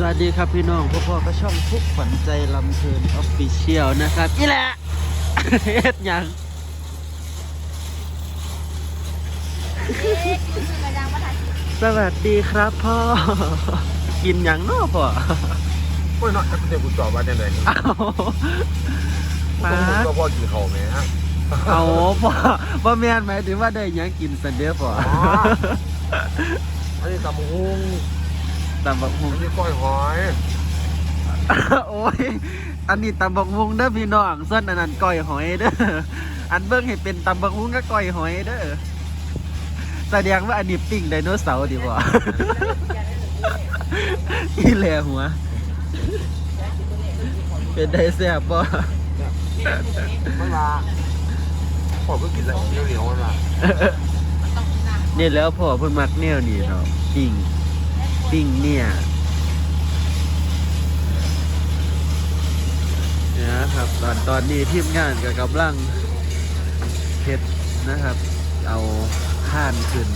สวัสดีครับพี่น้องพ่อพ่อก็ช่องทุกขวัญใจลำเพลินออฟฟิเชียลนะครับนี่แหละเฮ็ดหยังสวัสดีครับพ่อ กินหยังเนาะพ่อโอ้ยเนาะจะเดี๋ยวกูจอบว่าจังได๋เอามามาก็พอกินข้าวแม่ฮะเอาพ่อพ่อแม่นหมายถึงว่าได้หยังกินสันเดียพ่ออ๋ออันนี้ตำบักหุ่ง ตำบักหุ่ง อันนี้ก้อยหอยโอ้ย อันนี้ตำบักหุ่งเด้อพี่น้องส่วนอันนั้นก้อยหอยเด้อ อันเบิ่งให้เป็นตำบักหุ่งกับก้อยหอยเด้อ แสดงว่าอันนี้ปิ้งไดโนเสาร์ดีกว่า อีแหล่หัว เป็นไดแซ่บบ่มันมาพอเพิ่งกินแล้วเหนียวๆมันมานี่แล้วพ่อเพิ่นมักแนวนี้เนาะปิ้ง ปิ้งเนี่ยเนี่ยนะครับตอนตอนนี้ทีมงานก็กำลังเฮ็ดนะครับ เอาข้านขึ้น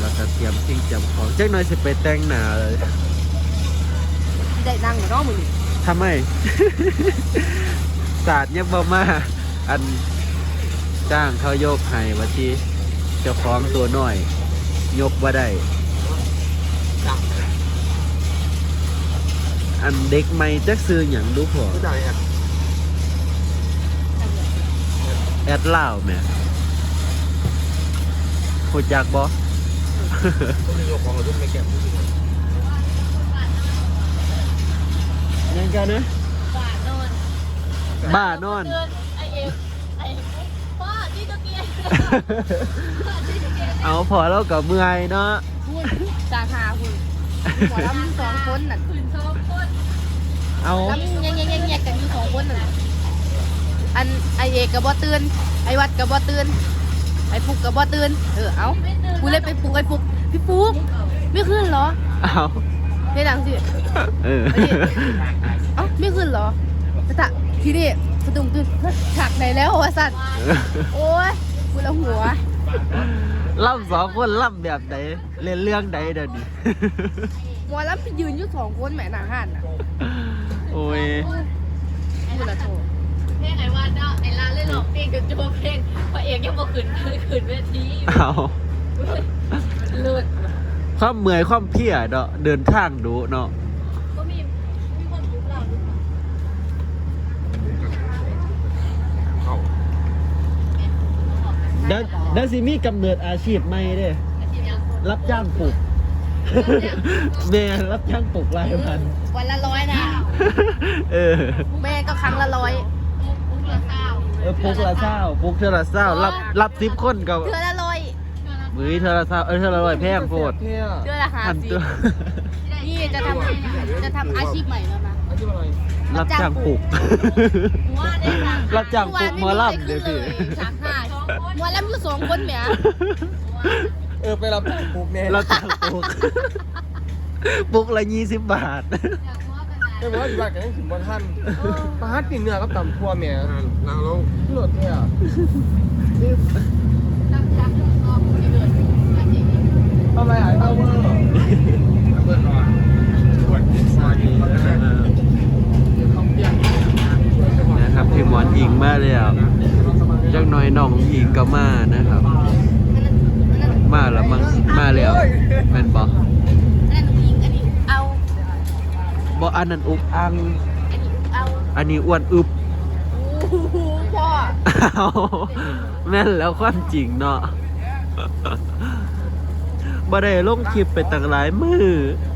แล้วก็เตรียมสิ่งเตรียมของจักหน่อยสิไปแต่งหน้าเลยได้นั่งอยู่เน้องมึงทำไมศาสตร์ยังบ่มาอันจ้างเขาโยกให้ว่าที่เจ้าของตัวน้อย ยกว่าได้ จัง อันเด็กใหม่จักซื้ออย่างดูพอผู้ใดอะแอดล่าวแหม่หูจักบ่ต้องมีโยกของเราทุกไม่แก่ผู้หญิงยังกันนะบ้านอนบ้านอน ไอเอฟไอพ่อที่ตะเกียงเอาพอแล้วกับเมื่อยเนาะคุณสาขาคุณหัวลำสองคนน่ะขืนสองคน เอาลำแยงแยงแยงกันอยู่สองคนน่ะอันไอเอกกับบอตื่นไอวัดกับบอตื่นไอฟุกกับบอตื่นเออเอากูเลยไปปลุกไอฟุกพี่ฟุกไม่ขึ้นเหรอเอาในหลังสิเออเอ้าไม่ขึ้นเหรอแต่ทีนี้สะดุ้งตื่นเฮ้ยฉากไหนแล้ววะสัตว์โอ้ยกูละหัวล่ำสองคนล่ำแบบไหนเล่นเรื่องใดเดี๋ยวนี้หมอลำไปยืนอยู่สองคนแหมหนาหันอะ โอ้ยกูละโถเพลงไอ้ว่าเนาะไอ้ลาเล่นหลอกเพลงจนโจเพลงพระเอกยังบ่ขึ้นขึ้นเวทีเอาเลือดความเมื่อยความเพลียเนาะเดินทางดูเนาะก็มีมีคนรู้เราเข้าเดี๋ยวเดี๋ยวสิมีกำเนิดอาชีพใหม่เด้ รับจ้างปลูกแม่รับจ้างปลูกรายวันวันละร้อยนะ เออ แม่ก็ครั้งละร้อยอุ้งละเศร้าเออปลูกละเศร้าปลูกเท่าละเศร้ารับรับสิบคนกับเดือนละร้อยมือเท่าละเศร้าเออเท่าละร้อยแพงโพดเท่อะเดือนละห้าพันสิตัวบนี่จะทำจะทำอาชีพใหม่แล้วนะอันนี้อะไรรับจ้างปลูกหัวได้สั่งรับจ้างปลูกหมอลำเดี๋ยวพี่ฉากห้าหมอลำอยู่สองคนแหมเออไปรับจ้างปลูกแน่รับจ้างปลูกปลูกละยี่สิบบาท ไม่ว่าอยู่บ้านกันยังถึงบ่ทันปลาฮัดปิ่งเนื้อกับตำทั่วแม่นางลงโหลดเนี่ยทำไมหายเต้าเบอร์เบอร์นอนชวนกินซอยกินเขาเปียก นะครับพี่หมอนยิงมาแล้วจักหน่อยน้องยิงก็มานะครับ มาแล้วมั้งมาแล้วแม่นบ่ อันนั้นหนูยิงอันนี้เอา บ่ อันนั้นอุบอังอันนี้เอาอันนี้อ้วนอึบโอ้โหพ่อเอาแม่นแล้วความจริงเนาะบ่ได้ลงคลิปไปตั้งหลายมือ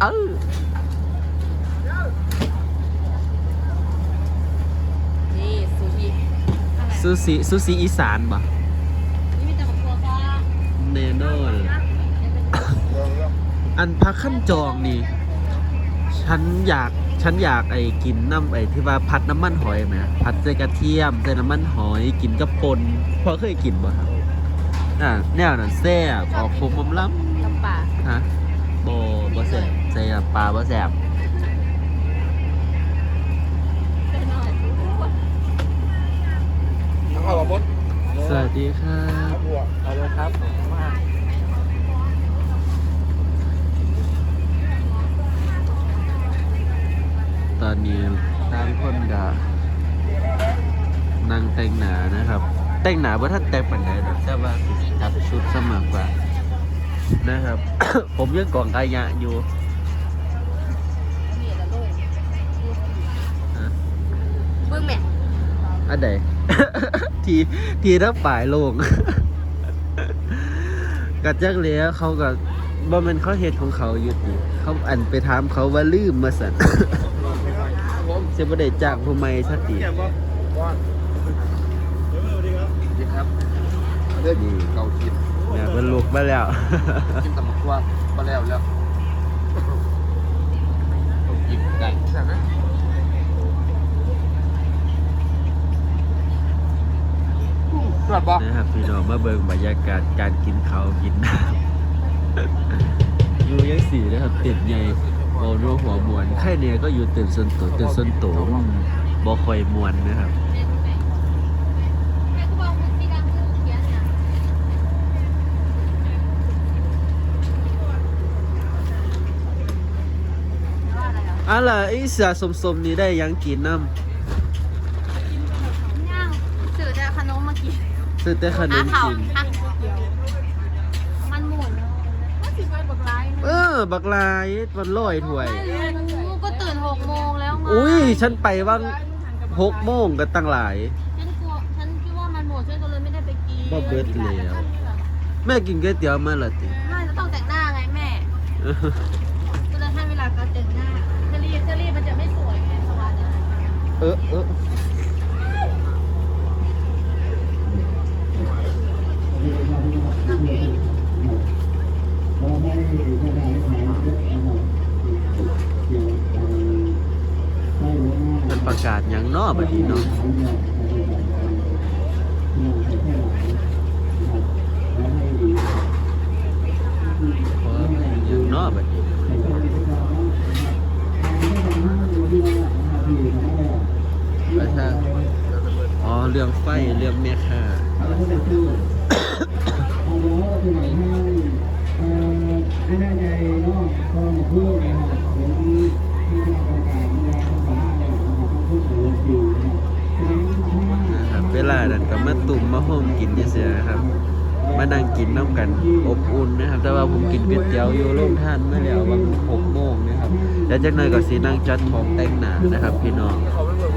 เอ้านี่สุชีซูซิซูซิอีสานบ่นี่มีแต่ของตัวฟ้าแน่นอนอันพักขั้นจองนี่ ฉันอยากฉันอยากไอ้กินน้ำไอ้ที่ว่าผัดน้ำมันหอยไหมผัดใส่กระเทียมใส่น้ำมันหอยกินกับปนพอเคยกินบ่ครับอ่าแนวนั้นแซ่บออกคมอมล้ลำปางำฮะบ่บ่แซ่บใส่น้ำปลาบ่แซ่บทั้งข้าวบดสวัสดีครับบัวเอาเลยครับมา อนนี้ต่างคนก็นั่ง แต่งหนานะครับ แต่งหนาว่าท่านแต่งปันไหนดอกแต่ว่าสิจัดชุดสมากกว่านะครับ ผมยังกล่องกายะอยู่นี่ละลูกอะเบิ่งแม่อันใดทีทีถ้าป่ายโลงกัดจักเหลี้ยเขาก็บ่แมันเขาเฮ็ดของเขาอยู่ติเขาอันไปถามเขาว่าลืมมาสั่นผมจะบ่ได้จ้างผู้ใหม่สักที เกี่ยวกับว่าดีครับ เรื่องเกากินเนี่ยเพิ่นลุกมาแล้ว กินตำบักว่ามาแล้วแล้วต้องกินไก่ใช่ไหมตรวจบอกนะครับพี่น้องมาเบิ่งบรรยากาศการกินข้าวกินน้ำอยู่ยังสี่นะครับติดใหญ่โอนัวหัวมวนไข่เนี่ยก็อยู่ตื่นสนโตตื่นสนโตอืมบ่ค่อยมวนนะครับ แม่กูบอกมึงที่ดังคือเขียนเนี่ย ว่า อะไรอะอะล่ะไอ้เสือสมๆนี่ได้หยังกินน้ย่างสื่อจะขนมมากินำซื้อแต่ขนมกิน อะมันหมุนก็สิไปบักไลน์เออบักลายมันลอยถ้วย ไม่รู้ก็ตื่นหกโมงแล้วไงอุ้ย ฉันไปว่างหกโมงก็ตั้งหลาย ฉันกลัวฉันคิดว่ามันหมดฉันก็เลยไม่ได้ไปกินบ่เบิดแล้ว แม่กินก๋วยเตี๋ยวมาละติ ไม่จะต้องแต่งหน้าไงแม่ ออเออมันประกาศหยังนอบัดนี้เนาะเพราะหยังนอบดี ระชาอ๋อ เรื่องไฟ เรื่องแม่ค้านะครับเวลานั้นก็มาตุ่มมาห้มกินเฉยครับ มานั่งกินน้ำกันอบอุ่นนะครับ แต่ว่าผมกินก๋วยเตี๋ยวอยู่โรงทานเมื่อแล้ววันหกโมงนะครับ แล้วจากนั้นก็สีนั่งจัดของแต่งหนานะครับ พี่น้อง เขาไม่เหมือ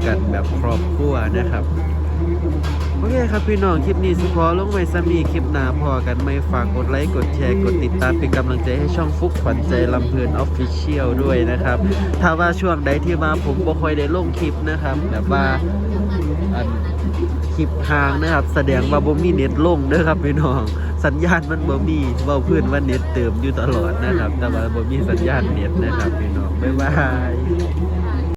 น กันแบบครอบครัวนะครับโอเคครับพี่น้องคลิปนี้สุพอลงไว้สมีคลิปหน้าพอกันไม่ฝากกดไลค์กดแชร์กดติดตามเป็นกำลังใจให้ช่องฟุกขวัญใจลำเพลินออฟฟิเชียลด้วยนะครับ ถ้าว่าช่วงใดที่มาผมบ่ค่อยได้ลงคลิปนะครับแบบว่าอันคลิปห่างนะครับ แสดงว่าบ่มีเน็ตลงเด้อครับพี่น้อง สัญญาณมันบ่มีเว้าเพื้นว่าเน็ตเติมอยู่ตลอดนะครับ แต่ว่าบ่มีสัญญาณเน็ตนะครับพี่น้องบ๊ายบาย